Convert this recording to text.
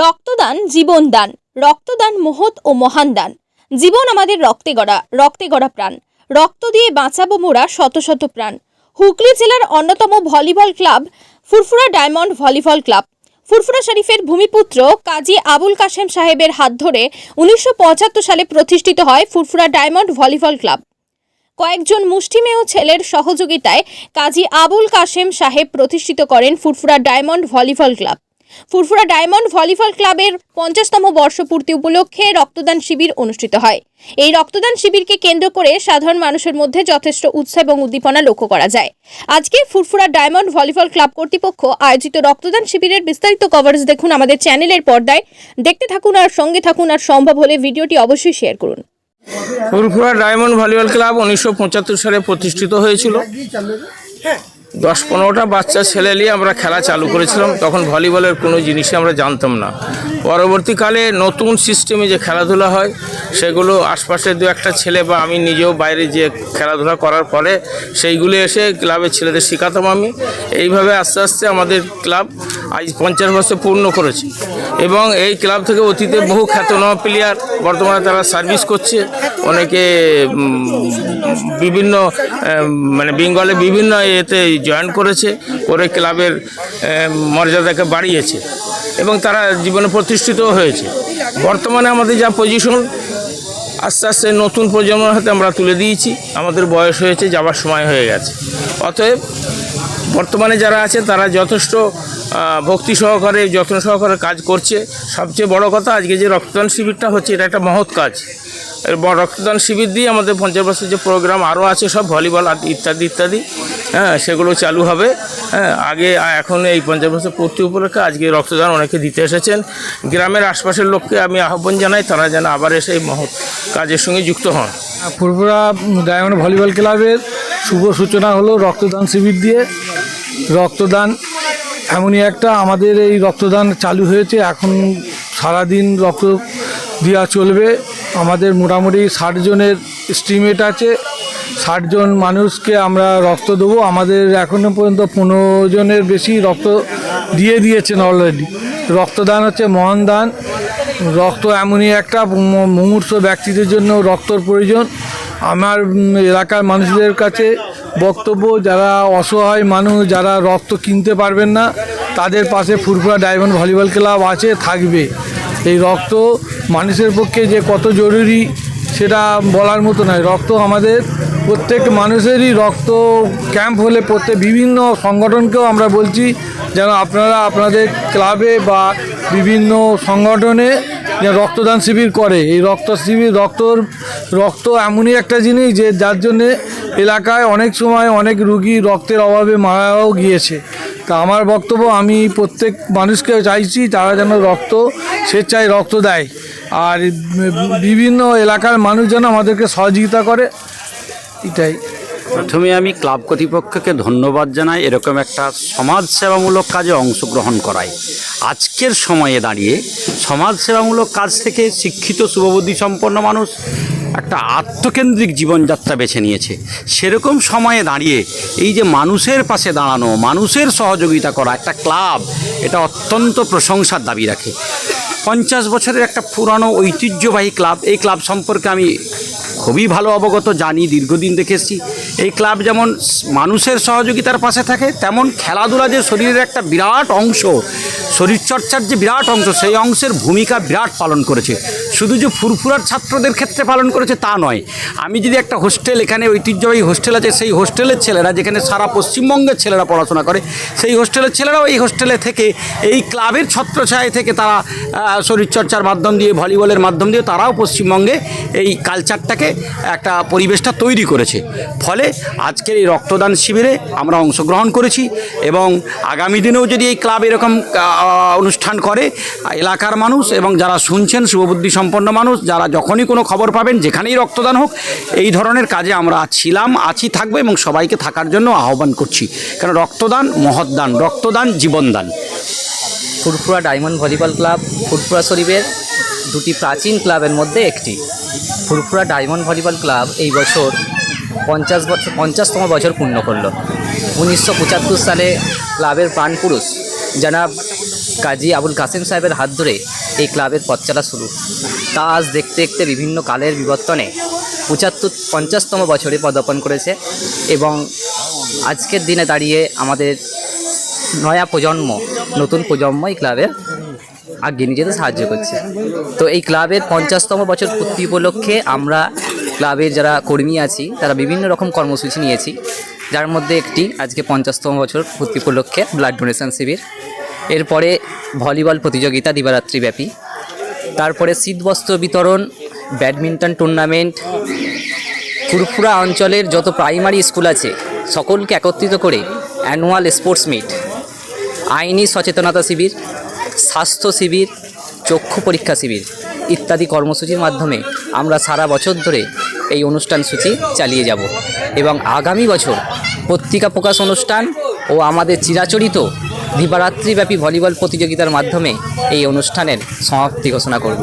রক্তদান জীবনদান রক্তদান মহৎ ও মহান দান। জীবন আমাদের রক্তে গড়া রক্তে গড়া প্রাণ। রক্ত দিয়ে বাঁচাবো মোরা শত শত প্রাণ। হুগলি জেলার অন্যতম volleyball club Furfura diamond volleyball club. Furfura শরীফের ভূমিপুত্র কাজী আবুল কাশেম সাহেবের হাত ধরে উনিশশো পঁচাত্তর সালে প্রতিষ্ঠিত হয় ফুরফুরা ডায়মন্ড ভলিবল ক্লাব। কয়েকজন মুষ্টিমেয় ছেলের সহযোগিতায় কাজী আবুল কাশেম সাহেব প্রতিষ্ঠিত করেন Furfura diamond volleyball club. Furfura diamond volleyball ক্লাবের পঞ্চাশতম বর্ষপূর্তি উপলক্ষে রক্তদান শিবির অনুষ্ঠিত হয়। এই রক্তদান শিবিরকে কেন্দ্র করে সাধারণ মানুষের মধ্যে যথেষ্ট উৎসাহ এবং উদ্দীপনা লক্ষ্য করা যায়। আজকে ফুরফুরা ডায়মন্ড ভলিবল ক্লাব কর্তৃপক্ষ আয়োজিত রক্তদান শিবিরের বিস্তারিত কভারেজ দেখুন আমাদের চ্যানেলের পর্দায়। দেখতে থাকুন আর সঙ্গে থাকুন আর সম্ভব হলে ভিডিওটি অবশ্যই শেয়ার করুন। ফুরফুরা ডায়মন্ড ভলিবল ক্লাব উনিশশো পঁচাত্তর সালে প্রতিষ্ঠিত হয়েছিল। দশ পনেরোটা বাচ্চা ছেলে নিয়ে আমরা খেলা চালু করেছিলাম, তখন ভলিবলের কোনো জিনিসই আমরা জানতাম না। পরবর্তীকালে নতুন সিস্টেমে যে খেলাধুলা হয়, সেগুলো আশপাশে দু একটা ছেলে বা আমি নিজেও বাইরে যে খেলাধুলা করার পরে সেইগুলো এসে ক্লাবের ছেলেদের শেখাতাম আমি। এইভাবে আস্তে আস্তে আমাদের ক্লাব আজ পঞ্চাশ বছর পূর্ণ করেছে। এবং এই ক্লাব থেকে অতীতে বহু খ্যাতনামা প্লেয়ার বর্তমানে তারা সার্ভিস করছে। অনেকে বিভিন্ন মানে বেঙ্গলে বিভিন্ন এতে জয়েন করেছে। করে ক্লাবের মর্যাদাকে বাড়িয়েছে। এবং তারা জীবনে প্রতিষ্ঠিতও হয়েছে। বর্তমানে আমাদের যা পজিশন আস্তে আস্তে নতুন প্রজন্মের হাতে আমরা তুলে দিয়েছি। আমাদের বয়স হয়েছে, যাবার সময় হয়ে গেছে। অতএব বর্তমানে যারা আছে, তারা যথেষ্ট ভক্তি সহকারে, যত্ন সহকারে কাজ করছে। সবচেয়ে বড় কথা আজকে যে রক্তদান শিবিরটা হচ্ছে, এটা একটা মহৎ কাজ। রক্তদান শিবির দিয়ে আমাদের পঞ্চাশ বছর যে প্রোগ্রাম আরও আছে, সব ভলিবল ইত্যাদি ইত্যাদি হ্যাঁ সেগুলো চালু হবে। হ্যাঁ আগে এখন এই পঞ্চাশ বছর পূর্তি উপলক্ষে আজকে রক্তদান অনেকে দিতে এসেছেন। গ্রামের আশপাশের লোককে আমি আহ্বান জানাই, তারা যেন আবার এসে এই মহৎ কাজের সঙ্গে যুক্ত হন। ফুরফুরা ডায়মন্ড ভলিবল ক্লাবের শুভ সূচনা হলো রক্তদান শিবির দিয়ে। রক্তদান এমনই একটা আমাদের এই রক্তদান চালু হয়েছে। এখন সারাদিন রক্ত দেওয়া চলবে। আমাদের মোটামুটি ষাট জনের স্টিমেট আছে। ষাট জন মানুষকে আমরা রক্ত দেবো। আমাদের এখনও পর্যন্ত পনেরো জনের বেশি রক্ত দিয়ে দিয়েছেন অলরেডি রক্তদান হচ্ছে মহান দান। রক্ত এমনই একটা ম- মুমূর্ষ ব্যক্তিদের জন্য রক্তর প্রয়োজন। আমার এলাকার মানুষদের কাছে বক্তব্য, যারা অসহায় মানুষ, যারা রক্ত কিনতে পারবেন না, তাদের পাশে ফুরফুরা ডায়মন্ড ভলিবল ক্লাব আছে, থাকবে। এই রক্ত মানুষের পক্ষে যে কত জরুরি, সেটা বলার মতো নয়। রক্ত আমাদের প্রত্যেক মানুষেরই রক্ত ক্যাম্প হলে প্রত্যেক বিভিন্ন সংগঠনকেও আমরা বলছি, যেন আপনারা আপনাদের ক্লাবে বা বিভিন্ন সংগঠনে যে রক্তদান শিবির করে। এই রক্ত শিবির, রক্তর, রক্ত এমনই একটা জিনিস যে যার জন্যে এলাকায় অনেক সময় অনেক রুগী রক্তের অভাবে মারাও গিয়েছে। তা আমার বক্তব্য, আমি প্রত্যেক মানুষকে চাইছি তারা যেন রক্ত, স্বেচ্ছায় রক্ত দেয়। আর বিভিন্ন এলাকার মানুষ যেন আমাদেরকে সহযোগিতা করে। এটাই। প্রথমে আমি ক্লাব কর্তৃপক্ষকে ধন্যবাদ জানাই, এরকম একটা সমাজসেবামূলক কাজে অংশগ্রহণ করায় আজকের সময়ে দাঁড়িয়ে সমাজসেবামূলক কাজ থেকে শিক্ষিত, শুভবুদ্ধি সম্পন্ন মানুষ একটা আত্মকেন্দ্রিক জীবনযাত্রা বেছে নিয়েছে। সেরকম সময়ে দাঁড়িয়ে এই যে মানুষের পাশে দাঁড়ানো, মানুষের সহযোগিতা করা একটা ক্লাব, এটা অত্যন্ত প্রশংসার দাবি রাখে। পঞ্চাশ বছরের একটা পুরানো ঐতিহ্যবাহী ক্লাব, এই ক্লাব সম্পর্কে আমি খুবই ভালো অবগত জানি, দীর্ঘদিন দেখে এসেছি। এই ক্লাব যেমন মানুষের সহযোগিতার পাশে থাকে, তেমন খেলাধুলা যে শরীরের একটা বিরাট অংশ, শরীরচর্চার যে বিরাট অংশ, সেই অংশের ভূমিকা বিরাট পালন করেছে। শুধু যে ফুরফুরার ছাত্রদের ক্ষেত্রে পালন করেছে তা নয়। আমি যদি একটা হোস্টেল, এখানে ঐতিহ্যবাহী হোস্টেল আছে, সেই হোস্টেলের ছেলেরা, যেখানে সারা পশ্চিমবঙ্গের ছেলেরা পড়াশোনা করে, সেই হোস্টেলের ছেলেরাও এই হোস্টেলে থেকে, এই ক্লাবের ছত্রছায়া থেকে তারা শরীরচর্চার মাধ্যম দিয়ে, ভলিবলের মাধ্যম দিয়ে তারাও পশ্চিমবঙ্গে এই কালচারটাকে, একটা পরিবেশটা তৈরি করেছে। ফলে আজকের এই রক্তদান শিবিরে আমরা অংশগ্রহণ করেছি এবং আগামী দিনেও যদি এই ক্লাব এরকম অনুষ্ঠান করে, এলাকার মানুষ এবং যারা শুনছেন শুভবুদ্ধি সম্পন্ন মানুষ, যারা যখনই কোনো খবর পাবেন, যেখানেই রক্তদান হোক, এই ধরনের কাজে আমরা ছিলাম, আছি, থাকব এবং সবাইকে থাকার জন্য আহ্বান করছি। কারণ রক্তদান মহৎদান রক্তদান জীবনদান Furfura diamond volleyball club, Furfura শরীফের দুটি প্রাচীন ক্লাবের মধ্যে একটি। ফুরফুরা ডায়মন্ড ভলিবল ক্লাব এই বছর পঞ্চাশ বছর, পঞ্চাশতম বছর পূর্ণ করল। উনিশশো পঁচাত্তর সালে ক্লাবের প্রাণপুরুষ জনাব কাজী আবুল কাসেম সাহেবের হাত ধরে ক্লাবের পথ চলা শুরু। তা আজ দেখতে দেখতে বিভিন্ন কালের বিবর্তনে পঁচাত্তর, পঞ্চাশতম বছরে পদার্পণ করেছে এবং আজকের দিনে দাঁড়িয়ে আমাদের নয়া প্রজন্ম, নতুন প্রজন্ম এই ক্লাবের আগিয়ে নিয়ে যেতে সাহায্য করছে। তো এই ক্লাবের পঞ্চাশতম বছর পূর্তি উপলক্ষে আমরা ক্লাবের যারা কর্মী আছি, তারা বিভিন্ন রকম কর্মসূচি নিয়েছি, যার মধ্যে একটি আজকে পঞ্চাশতম বছর পূর্তি উপলক্ষে ব্লাড ডোনেশন শিবির এরপরে ভলিবল প্রতিযোগিতা দিবারাত্রিব্যাপী। তারপরে শীতবস্ত্র বিতরণ, ব্যাডমিন্টন টুর্নামেন্ট। ফুরফুরা অঞ্চলের যত প্রাইমারি স্কুল আছে, সকলকে একত্রিত করে অ্যানুয়াল স্পোর্টস মিট। আইনি সচেতনতা শিবির, স্বাস্থ্য শিবির, চক্ষু পরীক্ষা শিবির ইত্যাদি কর্মসূচির মাধ্যমে আমরা সারা বছর ধরে এই অনুষ্ঠান সূচি চালিয়ে যাব। এবং আগামী বছর পত্রিকা প্রকাশ অনুষ্ঠান ও আমাদের চিরাচরিত দিবারাত্রিব্যাপী ভলিবল প্রতিযোগিতার মাধ্যমে এই অনুষ্ঠানের সমাপ্তি ঘোষণা করব।